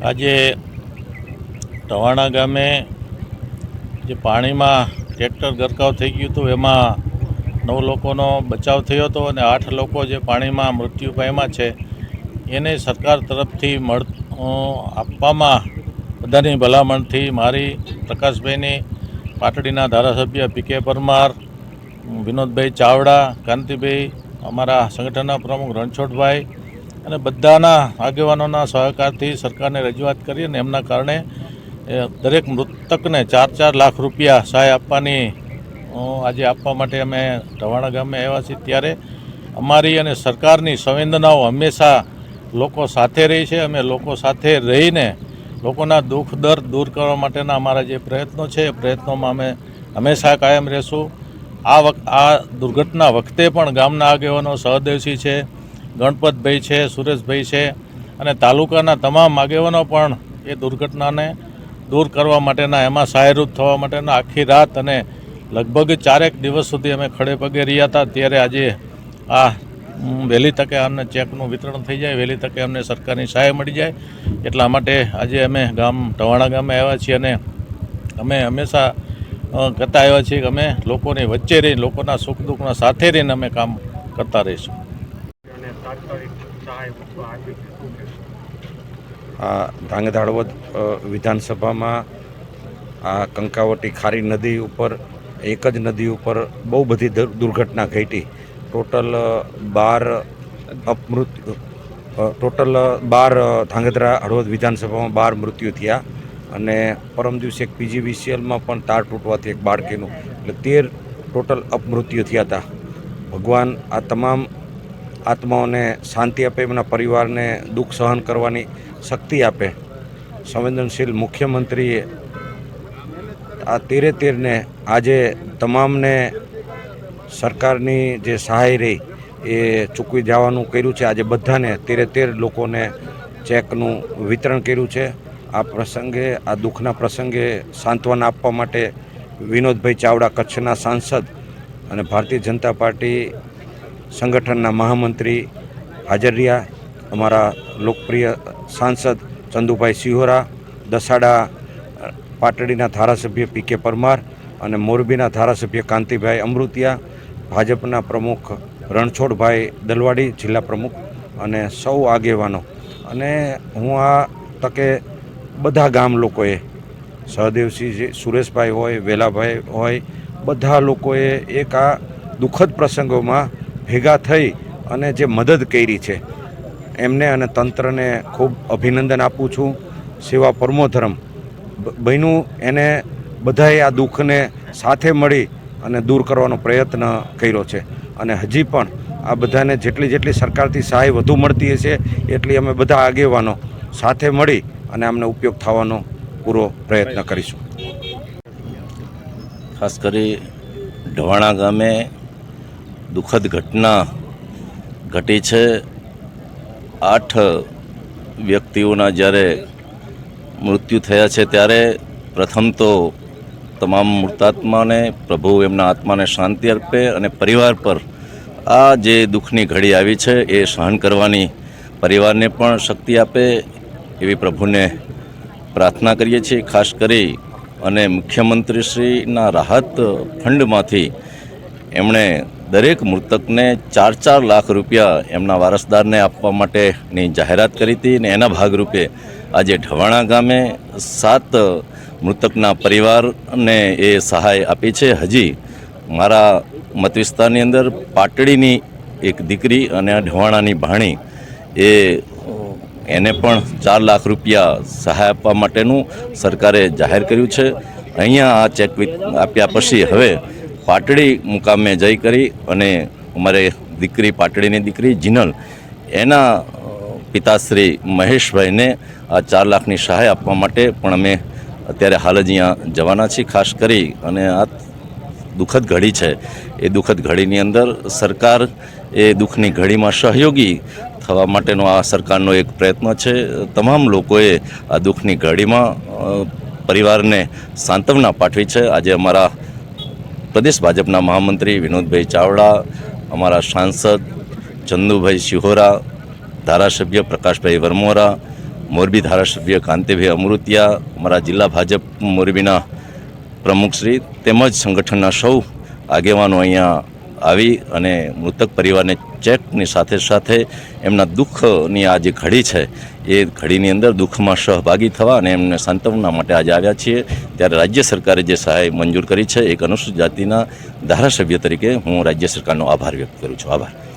આજે ટવાણા ગામે જે પાણીમાં ટ્રેક્ટર ગરકાવ થઈ ગયું હતું, એમાં નવ લોકોનો બચાવ થયો હતો અને આઠ લોકો જે પાણીમાં મૃત્યુ પામ્યા છે, એને સરકાર તરફથી મળ આપવામાં બધાની ભલામણથી મારી પ્રકાશભાઈની પાટડીના ધારાસભ્ય પી કે પરમાર, વિનોદભાઈ ચાવડા, કાંતિભાઈ, અમારા સંગઠનના પ્રમુખ રણછોડભાઈ અને બધાના આગેવાનોના સહકારથી સરકારને રજૂઆત કરી અને એમના કારણે દરેક મૃતકને ચાર ચાર લાખ રૂપિયા સહાય આપવાની આજે આપવા માટે અમે ઢવાણા ગામે આવ્યા છીએ. ત્યારે અમારી અને સરકારની સંવેદનાઓ હંમેશા લોકો સાથે રહી છે. અમે લોકો સાથે રહીને લોકોના દુઃખ, દર્દ દૂર કરવા માટેના અમારા જે પ્રયત્નો છે, એ પ્રયત્નોમાં અમે હંમેશા કાયમ રહેશું. આ આ દુર્ઘટના વખતે પણ ગામના આગેવાનો સહદેવસી છે. ગણપતભાઈ છે, સુરેશભાઈ છે અને તાલુકાના તમામ આગેવાનો પણ એ દુર્ઘટનાને દૂર કરવા માટેના, એમાં સહાયરૂપ થવા માટેના આખી રાત અને લગભગ ચારેક દિવસ સુધી અમે ખડે પગે રહ્યા હતા. ત્યારે આજે આ વહેલી તકે અમને ચેકનું વિતરણ થઈ જાય, વહેલી તકે અમને સરકારની સહાય મળી જાય. એટલા માટે આજે અમે ગામ, ટવાણા ગામે આવ્યા છીએ અને અમે હંમેશા કરતા આવ્યા છીએ કે અમે લોકોની વચ્ચે રહી લોકોના સુખ દુઃખના સાથે રહીને અમે કામ કરતા રહીશું. આ ધાંગધ્રા હળવદ વિધાનસભામાં આ કંકાવટી ખારી નદી ઉપર, એક જ નદી ઉપર બહુ બધી દર- દુર્ઘટના ઘટી. ટોટલ બાર અપમૃત્યુ ટોટલ બાર ધાંગધ્રા હળવદ વિધાનસભામાં બાર મૃત્યુ થયા અને પરમ દિવસે એક પીજીવીસીએલમાં પણ તાર તૂટવાથી એક બાળકીનું એટલે તેર ટોટલ અપમૃત્યુ થયા હતા. ભગવાન આ તમામ આત્માઓને શાંતિ આપે, એમના પરિવારને દુઃખ સહન કરવાની શક્તિ આપે. સંવેદનશીલ મુખ્યમંત્રીએ આ તેરે તેરને આજે તમામને સરકારની જે સહાય રહી એ ચૂકવી જવાનું કર્યું છે. આજે બધાને તેરે તેર લોકોને ચેકનું વિતરણ કર્યું છે. આ પ્રસંગે, આ દુઃખના પ્રસંગે સાંત્વના આપવા માટે વિનોદભાઈ ચાવડા કચ્છના સાંસદ અને ભારતીય જનતા પાર્ટી સંગઠનના મહામંત્રી હાજર રહ્યા. અમારા લોકપ્રિય સાંસદ ચંદુભાઈ સિહોરા, દસાડા પાટડીના ધારાસભ્ય પી કે પરમાર અને મોરબીના ધારાસભ્ય કાંતિભાઈ અમૃતિયા, ભાજપના પ્રમુખ રણછોડભાઈ દલવાડી, જિલ્લા પ્રમુખ અને સૌ આગેવાનો. અને હું આ તકે બધા ગામ લોકોએ સહદેવસિંહ સુરેશભાઈ હોય, વેલાભાઈ હોય, બધા લોકોએ એક આ દુઃખદ પ્રસંગોમાં ભેગા થઈ અને જે મદદ કરી છે, એમને અને તંત્રને ખૂબ અભિનંદન આપું છું. સેવા પરમો ધર્મ બ- બન્યું એને બધાએ આ દુઃખને સાથે મળી અને દૂર કરવાનો પ્રયત્ન કર્યો છે. અને હજી પણ આ બધાને જેટલી જેટલી સરકારથી સહાય વધુ મળતી હશે, એટલી અમે બધા આગેવાનો સાથે મળી અને આમને ઉપયોગ થવાનો પૂરો પ્રયત્ન કરીશું. ખાસ કરી ઢવાણા ગામે દુઃખદ ઘટના ઘટી છે. આઠ વ્યક્તિઓના જ્યારે મૃત્યુ થયા છે ત્યારે પ્રથમ તો તમામ મૃતાત્માને, પ્રભુ એમના આત્માને શાંતિ અર્પે અને પરિવાર પર આ જે દુઃખની ઘડી આવી છે એ સહન કરવાની પરિવારને પણ શક્તિ આપે એવી પ્રભુને પ્રાર્થના કરીએ છીએ. ખાસ કરી અને મુખ્યમંત્રીશ્રીના રાહત ફંડમાંથી એમણે દરેક મૃતકને ચાર ચાર લાખ રૂપિયા એમના વારસદારને આપવા માટેની જાહેરાત કરી હતી અને એના ભાગરૂપે આજે ઢવાણા ગામે સાત મૃતકના પરિવારને એ સહાય આપી છે. હજી મારા મત વિસ્તારની અંદર પાટડીની એક દીકરી અને ઢવાણાની ભાણી એ એને પણ ચાર લાખ રૂપિયા સહાય આપવા માટેનું સરકારે જાહેર કર્યું છે. અહીંયા આ ચેક આપ્યા પછી હવે પાટડી મુકામે જઈ કરી અને અમારે દીકરી પાટડીની દીકરી જીનલ, એના પિતાશ્રી મહેશભાઈને આ ચાર લાખની સહાય આપવા માટે પણ અમે અત્યારે હાલ જ અહીંયા જવાના છીએ, ખાસ કરી અને આ દુઃખદ ઘડી છે. એ દુઃખદ ઘડીની અંદર સરકાર એ દુઃખની ઘડીમાં સહયોગી થવા માટેનો આ સરકારનો એક પ્રયત્ન છે. તમામ લોકોએ આ દુઃખની ઘડીમાં પરિવારને સાંત્વના પાઠવી છે. આજે અમારા પ્રદેશ ભાજપના મહામંત્રી વિનોદભાઈ ચાવડા, અમારા સાંસદ ચંદુભાઈ શિહોરા, ધારાસભ્ય પ્રકાશભાઈ વરમોરા, મોરબી ધારાસભ્ય કાંતિભાઈ અમૃતિયા, અમારા જિલ્લા ભાજપ મોરબીના પ્રમુખશ્રી તેમજ સંગઠનના સૌ આગેવાનો અહીંયા આવી અને મૃતક પરિવારને ચેકની સાથે સાથે એમના દુઃખની આ જે ઘડી છે, એ ઘડીની અંદર દુઃખમાં સહભાગી થવા અને એમને સાંત્વના માટે આજે આવ્યા છીએ. ત્યારે રાજ્ય સરકારે જે સહાય મંજૂર કરી છે, એક અનુસૂચિત જાતિના ધારાસભ્ય તરીકે હું રાજ્ય સરકારનો આભાર વ્યક્ત કરું છું. આભાર.